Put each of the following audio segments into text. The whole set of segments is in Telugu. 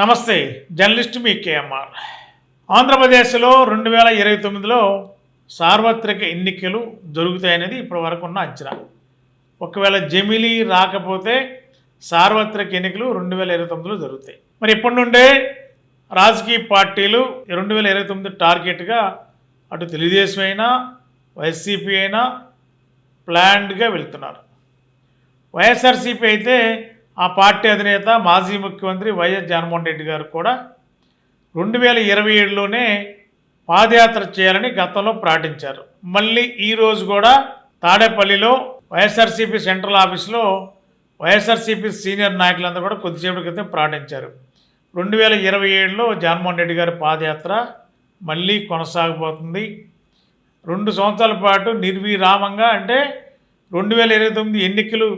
నమస్తే జర్నలిస్ట్ మీ కేఎంఆర్. ఆంధ్రప్రదేశ్లో రెండు వేల ఇరవై తొమ్మిదిలో సార్వత్రిక ఎన్నికలు జరుగుతాయనేది ఇప్పటి వరకు ఉన్న అంచనా. ఒకవేళ జమిలి రాకపోతే సార్వత్రిక ఎన్నికలు రెండు వేల ఇరవై తొమ్మిదిలో జరుగుతాయి. మరి ఇప్పటి నుండే రాజకీయ పార్టీలు రెండు వేల ఇరవై తొమ్మిది టార్గెట్గా అటు తెలుగుదేశం అయినా వైసీపీ అయినా ప్లాన్డ్గా వెళ్తున్నారు. వైఎస్ఆర్సీపీ అయితే ఆ పార్టీ అధినేత మాజీ ముఖ్యమంత్రి వైఎస్ జగన్మోహన్ రెడ్డి గారు కూడా రెండు వేల ఇరవై ఏడులోనే పాదయాత్ర చేయాలని గతంలో ప్రకటించారు మళ్ళీ ఈరోజు కూడా తాడేపల్లిలో వైఎస్ఆర్సీపీ సెంట్రల్ ఆఫీస్లో వైఎస్ఆర్సీపీ సీనియర్ నాయకులందరూ కూడా కొద్దిసేపటి క్రితం ప్రకటించారు రెండు వేల ఇరవై ఏడులో జగన్మోహన్ రెడ్డి గారి పాదయాత్ర మళ్ళీ కొనసాగబోతుంది. రెండు సంవత్సరాల పాటు నిర్విరామంగా అంటే రెండు వేల ఇరవై తొమ్మిది ఎన్నికలు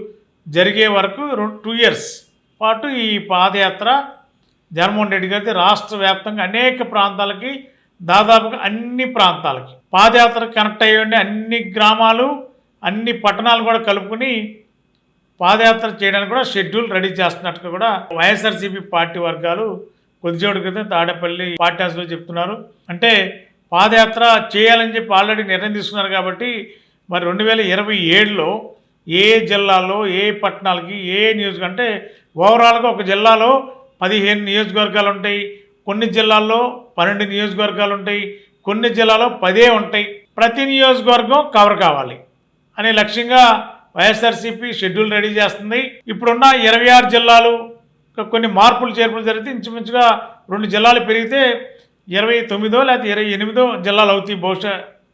జరిగే వరకు టూ ఇయర్స్ పాటు ఈ పాదయాత్ర జగన్మోహన్ రెడ్డి గారి రాష్ట్ర వ్యాప్తంగా అనేక ప్రాంతాలకి దాదాపుగా అన్ని ప్రాంతాలకి. పాదయాత్ర కనెక్ట్ అయ్యి ఉండే అన్ని గ్రామాలు అన్ని పట్టణాలు కూడా కలుపుకుని పాదయాత్ర చేయడానికి కూడా షెడ్యూల్ రెడీ చేస్తున్నట్టుగా కూడా వైఎస్ఆర్సీపీ పార్టీ వర్గాలు కొద్దిసేపటి క్రితం తాడేపల్లి పార్టీ హౌస్లో చెప్తున్నారు. అంటే పాదయాత్ర చేయాలని చెప్పి ఆల్రెడీ నిర్ణయం తీసుకున్నారు కాబట్టి మరి రెండు వేల ఇరవై ఏడులో ఏ జిల్లాలో ఏ పట్టణాలకి ఏ న్యూస్ అంటే ఓవరాల్గా ఒక జిల్లాలో పదిహేను నియోజకవర్గాలు ఉంటాయి కొన్ని జిల్లాల్లో పన్నెండు నియోజకవర్గాలు ఉంటాయి కొన్ని జిల్లాలో పదే ఉంటాయి. ప్రతి నియోజకవర్గం కవర్ కావాలి అనే లక్ష్యంగా వైఎస్ఆర్సీపీ షెడ్యూల్ రెడీ చేస్తుంది. ఇప్పుడున్న ఇరవై ఆరు జిల్లాలు కొన్ని మార్పులు చేర్పులు జరిగితే ఇంచుమించుగా రెండు జిల్లాలు పెరిగితే ఇరవై తొమ్మిదో లేకపోతే ఇరవై ఎనిమిదో జిల్లాలు అవుతాయి. బహుశా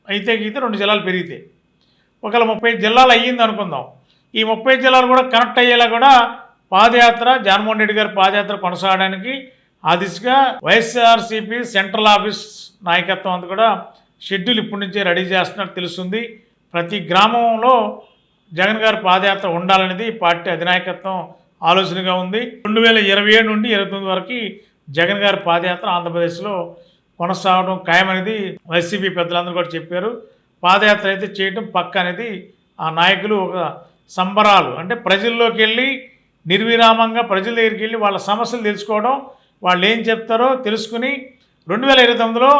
అయితే గీతే రెండు జిల్లాలు పెరిగితే. ఒకవేళ ముప్పై జిల్లాలు అయ్యింది అనుకుందాం ఈ ముప్పై జిల్లాలు కూడా కనెక్ట్ అయ్యేలా కూడా పాదయాత్ర జగన్మోహన్ రెడ్డి గారి పాదయాత్ర కొనసాగడానికి ఆ దిశగా వైఎస్ఆర్సీపీ సెంట్రల్ ఆఫీస్ నాయకత్వం అంతా కూడా షెడ్యూల్ ఇప్పటి నుంచే రెడీ చేస్తున్నట్టు తెలుస్తుంది. ప్రతి గ్రామంలో జగన్ గారి పాదయాత్ర ఉండాలనేది పార్టీ అధినాయకత్వం ఆలోచనగా ఉంది. రెండు వేల ఇరవై ఏడు నుండి ఇరవై తొమ్మిది వరకు జగన్ గారి పాదయాత్ర ఆంధ్రప్రదేశ్లో కొనసాగడం ఖాయమనేది వైసీపీ పెద్దలందరూ కూడా చెప్పారు. పాదయాత్ర అయితే చేయడం పక్క అనేది ఆ నాయకులు ఒక సంబరాలు. అంటే ప్రజల్లోకి వెళ్ళి నిర్విరామంగా ప్రజల దగ్గరికి వెళ్ళి వాళ్ళ సమస్యలు తెలుసుకోవడం వాళ్ళు ఏం చెప్తారో తెలుసుకుని రెండు వేల ఇరవై తొమ్మిదిలో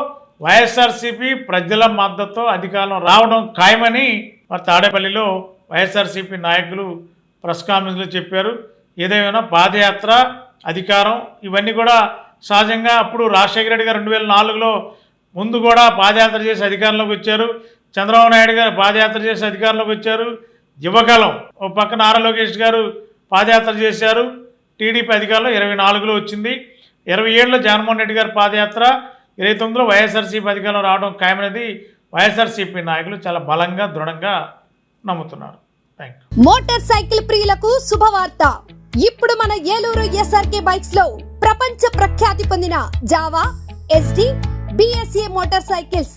వైఎస్ఆర్సీపీ ప్రజల మద్దతు అధికారం రావడం ఖాయమని మరి తాడేపల్లిలో వైఎస్ఆర్సీపీ నాయకులు ప్రెస్ కాన్ఫరెన్స్లో చెప్పారు. ఏదేమైనా పాదయాత్ర అధికారం ఇవన్నీ కూడా సహజంగా అప్పుడు రాజశేఖర రెడ్డి గారు రెండు వేల నాలుగులో ముందు కూడా పాదయాత్ర చేసి అధికారంలోకి వచ్చారు. చంద్రబాబు నాయుడు గారు పాదయాత్ర చేసి అధికారంలోకి వచ్చారు. యువకాలం ఓ పక్క నారా లోకేష్ గారు పాదయాత్ర చేశారు. టీడీపీ అధికారంలో ఇరవై నాలుగులో వచ్చింది. ఇరవై ఏడులో జగన్మోహన్ రెడ్డి గారి పాదయాత్ర ఇరవై తొమ్మిదిలో వైఎస్ఆర్సీపీ అధికారంలో రావడం ఖాయమైనది. వైఎస్ఆర్సీపీ నాయకులు చాలా బలంగా దృఢంగా నమ్ముతున్నారు. థ్యాంక్ యూ మోటార్ సైకిల్ ప్రియులకు శుభవార్త. ఇప్పుడు మన ఏలూరు ఎస్ఆర్కే బైక్స్లో ప్రపంచ ప్రఖ్యాతి పొందిన Jawa SD BSA motor cycles.